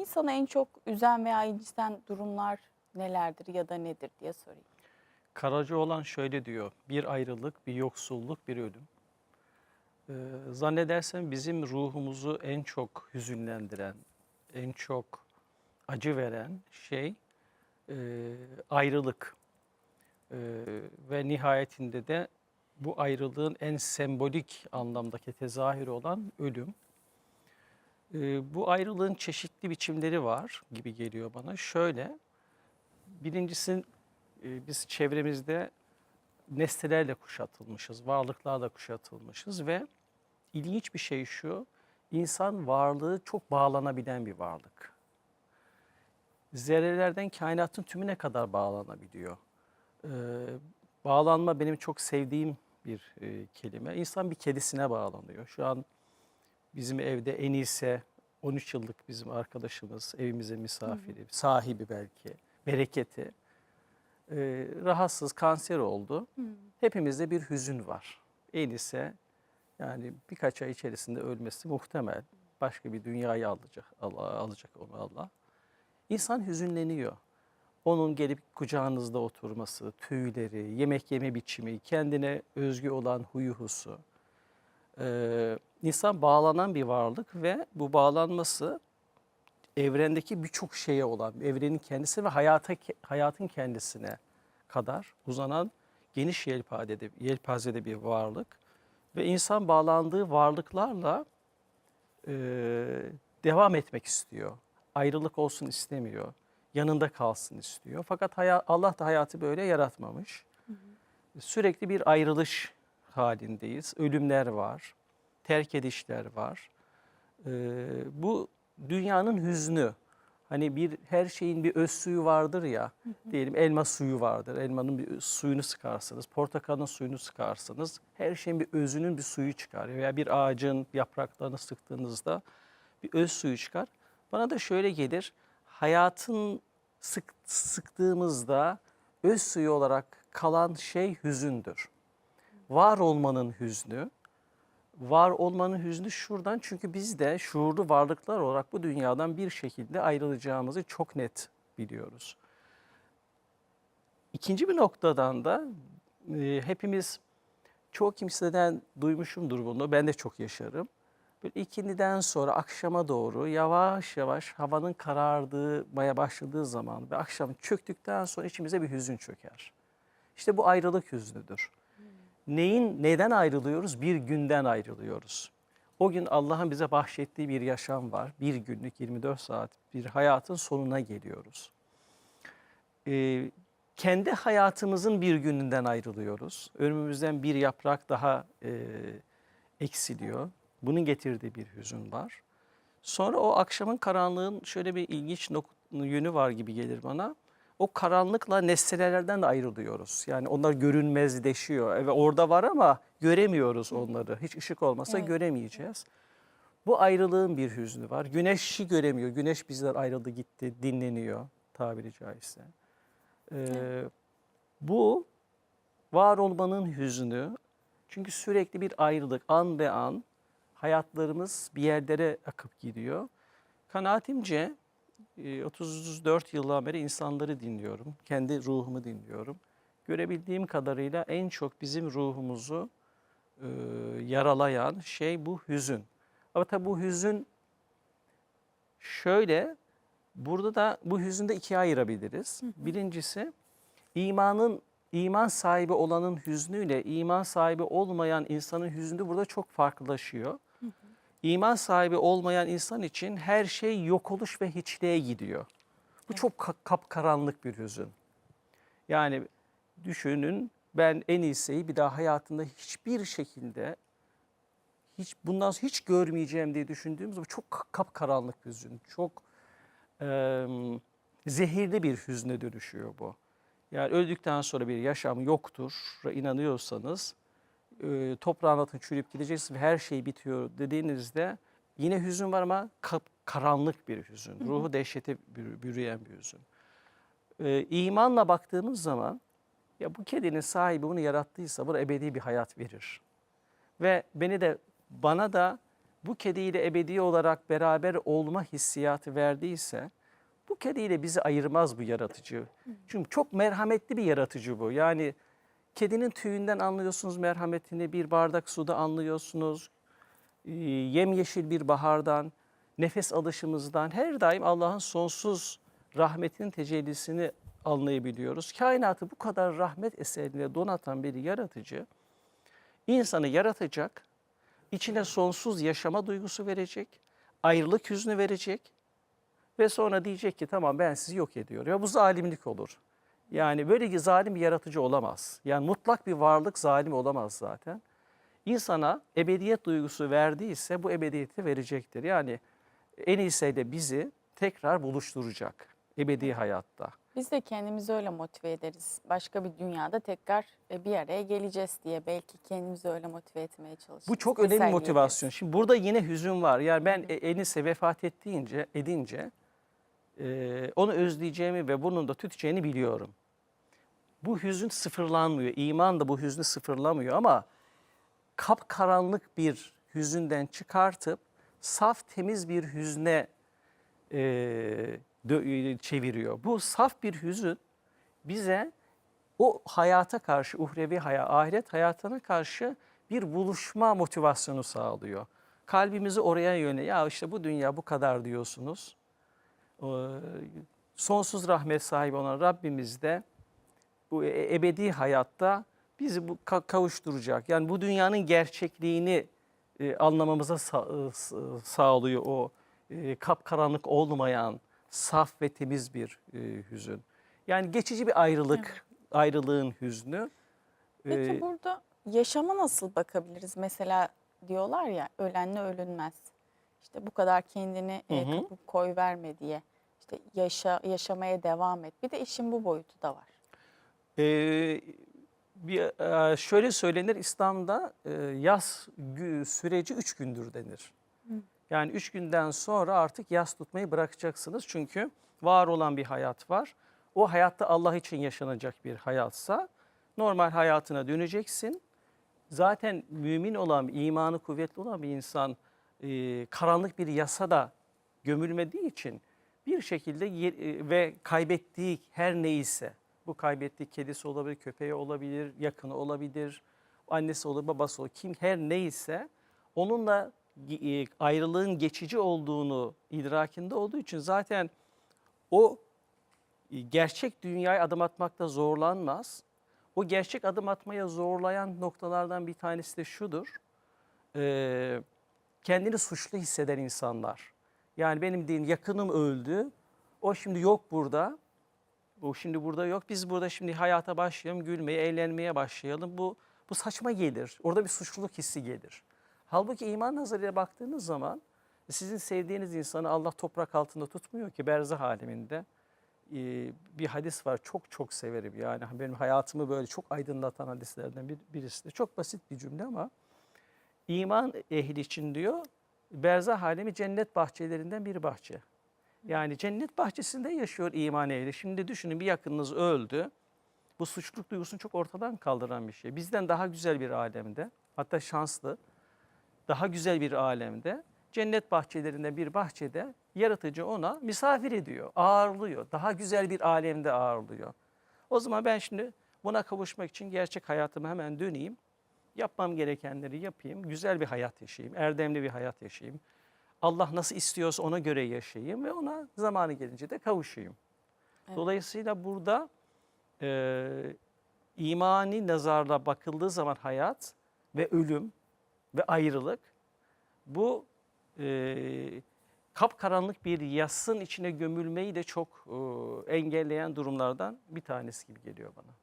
İnsanı en çok üzen veya inciten durumlar nelerdir ya da nedir diye sorayım. Karacaoğlan şöyle diyor. Bir ayrılık, bir yoksulluk, bir ölüm. Ee, zannedersem bizim ruhumuzu en çok hüzünlendiren, en çok acı veren şey e, ayrılık. Ee, ve nihayetinde de bu ayrılığın en sembolik anlamdaki tezahürü olan ölüm. Ee, bu ayrılığın çeşitli biçimleri var gibi geliyor bana. Şöyle, birincisi e, biz çevremizde nesnelerle kuşatılmışız, varlıklarla kuşatılmışız ve ilginç bir şey şu, insan varlığı çok bağlanabilen bir varlık. Zerrelerden kainatın tümüne kadar bağlanabiliyor. Ee, bağlanma benim çok sevdiğim bir e, kelime. İnsan bir kedisine bağlanıyor. Şu an bizim evde en iyisi 13 yıllık bizim arkadaşımız, evimize misafiri, sahibi belki, bereketi. Ee, rahatsız, kanser oldu. Hepimizde bir hüzün var. En ise yani birkaç ay içerisinde ölmesi muhtemel. Başka bir dünyayı alacak, Allah, alacak onu Allah. İnsan hüzünleniyor. Onun gelip kucağınızda oturması, tüyleri, yemek yeme biçimi, kendine özgü olan huyu husu. Ee, insan bağlanan bir varlık ve bu bağlanması evrendeki birçok şeye olan, evrenin kendisi ve hayata hayatın kendisine kadar uzanan geniş yelpazede, yelpazede bir varlık. Ve insan bağlandığı varlıklarla e, devam etmek istiyor. Ayrılık olsun istemiyor. Yanında kalsın istiyor. Fakat Allah da hayatı böyle yaratmamış. Sürekli bir ayrılış halindeyiz. Ölümler var, terk edişler var. Ee, bu dünyanın hüznü. Hani bir her şeyin bir öz suyu vardır ya. Diyelim elma suyu vardır. Elmanın bir suyunu sıkarsınız. Portakalın suyunu sıkarsınız. Her şeyin bir özünün bir suyu çıkar. Veya bir ağacın yapraklarını sıktığınızda bir öz suyu çıkar. Bana da şöyle gelir. Hayatın sık, sıktığımızda öz suyu olarak kalan şey hüzündür. Var olmanın hüznü, var olmanın hüznü şuradan çünkü biz de şuurlu varlıklar olarak bu dünyadan bir şekilde ayrılacağımızı çok net biliyoruz. İkinci bir noktadan da e, hepimiz çoğu kimseden duymuşumdur bunu. Ben de çok yaşarım. Böyle ikindiden sonra akşama doğru yavaş yavaş havanın karardığıya başladığı zaman ve akşam çöktükten sonra içimize bir hüzün çöker. İşte bu ayrılık hüznüdür neyin neden ayrılıyoruz? Bir günden ayrılıyoruz. O gün Allah'ın bize bahşettiği bir yaşam var. Bir günlük 24 saat bir hayatın sonuna geliyoruz. Ee, kendi hayatımızın bir gününden ayrılıyoruz. Önümüzden bir yaprak daha e, eksiliyor. Bunun getirdiği bir hüzün var. Sonra o akşamın karanlığın şöyle bir ilginç yönü var gibi gelir bana o karanlıkla nesnelerden de ayrılıyoruz. Yani onlar görünmezleşiyor. Evet orada var ama göremiyoruz onları. Hiç ışık olmasa Evet. göremeyeceğiz. Bu ayrılığın bir hüznü var. Güneşi göremiyor. Güneş bizden ayrıldı gitti, dinleniyor tabiri caizse. Ee, Bu var olmanın hüznü. Çünkü sürekli bir ayrılık an be an hayatlarımız bir yerlere akıp gidiyor. Kanaatimce 34 yıldan beri insanları dinliyorum. Kendi ruhumu dinliyorum. Görebildiğim kadarıyla en çok bizim ruhumuzu e, yaralayan şey bu hüzün. Ama tabii bu hüzün şöyle, burada da bu hüzünü de ikiye ayırabiliriz. Birincisi imanın iman sahibi olanın hüznüyle iman sahibi olmayan insanın hüznü burada çok farklılaşıyor. İman sahibi olmayan insan için her şey yok oluş ve hiçliğe gidiyor. Bu çok ka- kapkaranlık bir hüzün. Yani düşünün ben en iyisiyi bir daha hayatımda hiçbir şekilde hiç bundan sonra hiç görmeyeceğim diye düşündüğümüz bu çok ka- kapkaranlık bir hüzün. Çok eee, zehirli bir hüzne dönüşüyor bu. Yani öldükten sonra bir yaşam yoktur inanıyorsanız e, toprağın altına çürüyüp gideceksiniz ve her şey bitiyor dediğinizde yine hüzün var ama karanlık bir hüzün. Ruhu dehşete bürü- bürüyen bir hüzün. E, imanla baktığımız zaman ya bu kedinin sahibi bunu yarattıysa buna ebedi bir hayat verir. Ve beni de bana da bu kediyle ebedi olarak beraber olma hissiyatı verdiyse bu kediyle bizi ayırmaz bu yaratıcı. Çünkü çok merhametli bir yaratıcı bu. Yani kedinin tüyünden anlıyorsunuz merhametini, bir bardak suda anlıyorsunuz. Ee, Yemyeşil bir bahardan, nefes alışımızdan her daim Allah'ın sonsuz rahmetinin tecellisini anlayabiliyoruz. Kainatı bu kadar rahmet eseriyle donatan bir yaratıcı insanı yaratacak, içine sonsuz yaşama duygusu verecek, ayrılık hüznü verecek ve sonra diyecek ki tamam ben sizi yok ediyorum. Ya bu zalimlik olur. Yani böyle bir zalim bir yaratıcı olamaz. Yani mutlak bir varlık zalim olamaz zaten. İnsana ebediyet duygusu verdiyse bu ebediyeti verecektir. Yani en iyisiyle bizi tekrar buluşturacak ebedi hayatta. Biz de kendimizi öyle motive ederiz. Başka bir dünyada tekrar e, bir araya geleceğiz diye belki kendimizi öyle motive etmeye çalışırız. Bu çok önemli Teselli motivasyon. ederiz. Şimdi burada yine hüzün var. Yani ben e- Enis'e vefat ettiğince, edince e, onu özleyeceğimi ve bunun da tüteceğini biliyorum. Bu hüzün sıfırlanmıyor. İman da bu hüznü sıfırlamıyor ama kapkaranlık bir hüzünden çıkartıp saf temiz bir hüzne e, çeviriyor. Bu saf bir hüzün bize o hayata karşı, uhrevi hayat, ahiret hayatına karşı bir buluşma motivasyonu sağlıyor. Kalbimizi oraya yöne, ya işte bu dünya bu kadar diyorsunuz. Ee, Sonsuz rahmet sahibi olan Rabbimiz de bu e- ebedi hayatta bizi bu ka- kavuşturacak. Yani bu dünyanın gerçekliğini e, anlamamıza sa- e, sağlıyor o e, kapkaranlık olmayan saf ve temiz bir e, hüzün. Yani geçici bir ayrılık, ayrılığın hüznü. Peki Ee, burada yaşama nasıl bakabiliriz? Mesela diyorlar ya ölenle ölünmez. İşte bu kadar kendini e, Hı hı. kapıp koy verme diye. İşte yaşa, yaşamaya devam et. Bir de işin bu boyutu da var. Ee, bir, e, şöyle söylenir İslam'da e, yaz gü- süreci üç gündür denir. Yani üç günden sonra artık yas tutmayı bırakacaksınız. Çünkü var olan bir hayat var. O hayatta Allah için yaşanacak bir hayatsa normal hayatına döneceksin. Zaten mümin olan, imanı kuvvetli olan bir insan e, karanlık bir yasada gömülmediği için bir şekilde e, ve kaybettiği her neyse bu kaybettiği kedisi olabilir, köpeği olabilir, yakını olabilir, annesi olur, babası olur, kim her neyse onunla e, ayrılığın geçici olduğunu idrakinde olduğu için zaten o e, gerçek dünyaya adım atmakta zorlanmaz. O gerçek adım atmaya zorlayan noktalardan bir tanesi de şudur. Ee, kendini suçlu hisseden insanlar. Yani benim diyeyim yakınım öldü. O şimdi yok burada. O şimdi burada yok. Biz burada şimdi hayata başlayalım, gülmeye, eğlenmeye başlayalım. Bu bu saçma gelir. Orada bir suçluluk hissi gelir. Halbuki iman nazarıyla baktığınız zaman sizin sevdiğiniz insanı Allah toprak altında tutmuyor ki berzah aleminde. Ee, bir hadis var çok çok severim yani benim hayatımı böyle çok aydınlatan hadislerden bir, birisi de çok basit bir cümle ama iman ehli için diyor berzah alemi cennet bahçelerinden bir bahçe. Yani cennet bahçesinde yaşıyor iman ehli. Şimdi düşünün bir yakınınız öldü. Bu suçluluk duygusunu çok ortadan kaldıran bir şey. Bizden daha güzel bir alemde hatta şanslı daha güzel bir alemde cennet bahçelerinde bir bahçede yaratıcı ona misafir ediyor, ağırlıyor. Daha güzel bir alemde ağırlıyor. O zaman ben şimdi buna kavuşmak için gerçek hayatıma hemen döneyim. Yapmam gerekenleri yapayım. Güzel bir hayat yaşayayım, erdemli bir hayat yaşayayım. Allah nasıl istiyorsa ona göre yaşayayım ve ona zamanı gelince de kavuşayım. Evet. Dolayısıyla burada e, imani nazarla bakıldığı zaman hayat ve ölüm ve ayrılık bu e, kapkaranlık bir yasın içine gömülmeyi de çok e, engelleyen durumlardan bir tanesi gibi geliyor bana.